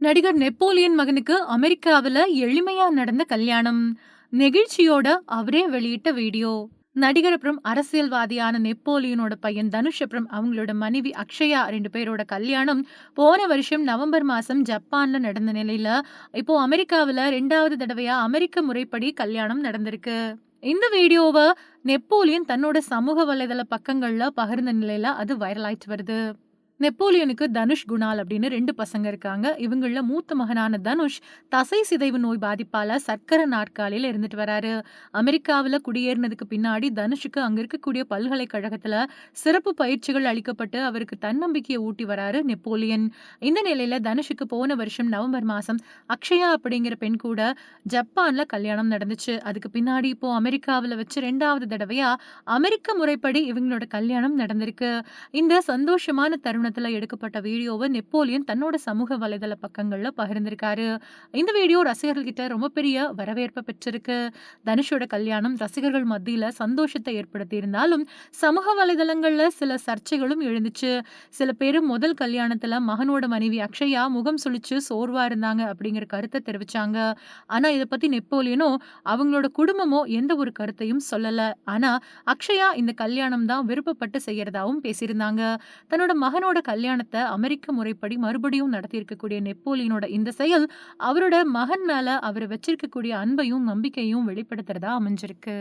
நடிகர் நெப்போலியன் மகனுக்கு அமெரிக்காவில எளிமையா நடந்த கல்யாணம். நெகிழ்ச்சியோட அவரே வெளியிட்ட வீடியோ. நடிகர் அப்புறம் அரசியல்வாதியான நெப்போலியனோட பையன் தனுஷ் அப்புறம் அவங்களோட மனைவி அக்ஷயா ரெண்டு பேரோட கல்யாணம் போன வருஷம் நவம்பர் மாதம் ஜப்பானில் நடந்த நிலையில் இப்போ அமெரிக்காவில் ரெண்டாவது தடவையாக அமெரிக்க முறைப்படி கல்யாணம் நடந்திருக்கு. இந்த வீடியோவை நெப்போலியன் தன்னோட சமூக வலைதள பக்கங்களில் பகிர்ந்த நிலையில் அது வைரலாயிட்டு வருது. நெப்போலியனுக்கு தனுஷ், குணால் அப்படின்னு ரெண்டு பசங்க இருக்காங்க. இவங்களில் மூத்த மகனான தனுஷ் தசை சிதைவு நோய் பாதிப்பால சர்க்கரை நாற்காலியில இருந்துட்டு வராரு. அமெரிக்காவுல குடியேறினதுக்கு பின்னாடி தனுஷுக்கு அங்க இருக்கக்கூடிய பல்கலைக்கழகத்துல சிறப்பு பயிற்சிகள் அளிக்கப்பட்டு அவருக்கு தன்னம்பிக்கையை ஊட்டி வராரு நெப்போலியன். இந்த நிலையில தனுஷுக்கு போன வருஷம் நவம்பர் மாசம் அக்ஷயா அப்படிங்கிற பெண் கூட ஜப்பான்ல கல்யாணம் நடந்துச்சு. அதுக்கு பின்னாடி இப்போ அமெரிக்காவுல வச்சு ரெண்டாவது தடவையா அமெரிக்க முறைப்படி இவங்களோட கல்யாணம் நடந்திருக்கு. இந்த சந்தோஷமான தருணம் தருணத்துல எடுக்கப்பட்ட வீடியோவை நெப்போலியன் தன்னோட சமூக வலைதள பக்கங்களில் பகிர்ந்திருக்காரு. இந்த வீடியோ ரசிகர்கள்கிட்ட ரொம்ப பெரிய வரவேற்பை பெற்றிருக்கு. தனுஷோட கல்யாணம் ரசிகர்கள் மத்தியில சந்தோஷத்த ஏற்படுத்தியிருந்தாலும், சமூக வலைதளங்களில் சில சர்ச்சைகளும் எழுந்துச்சு. சில பேர் முதல் கல்யாணத்தில் மகனோட மனைவி அக்ஷயா முகம் சுழிச்சு சோர்வாக இருந்தாங்க அப்படிங்கிற கருத்தை தெரிவித்தாங்க ஆனால் இதை பற்றி நெப்போலியனோ, அவங்களோட குடும்பமோ எந்த ஒரு கருத்தையும் சொல்லலை ஆனால் அக்ஷயா இந்த கல்யாணம் தான் விருப்பப்பட்டு செய்யறதாவும் பேசியிருந்தாங்க. தன்னோட மகனோட கல்யாணத்தை அமெரிக்க முறைப்படி மறுபடியும் நடத்தியிருக்கக்கூடிய நெப்போலியனோட இந்த செயல், அவரோட மகன் மேல அவர் வச்சிருக்கக்கூடிய அன்பையும், நம்பிக்கையும் வெளிப்படுத்துறதா அமைஞ்சிருக்கு.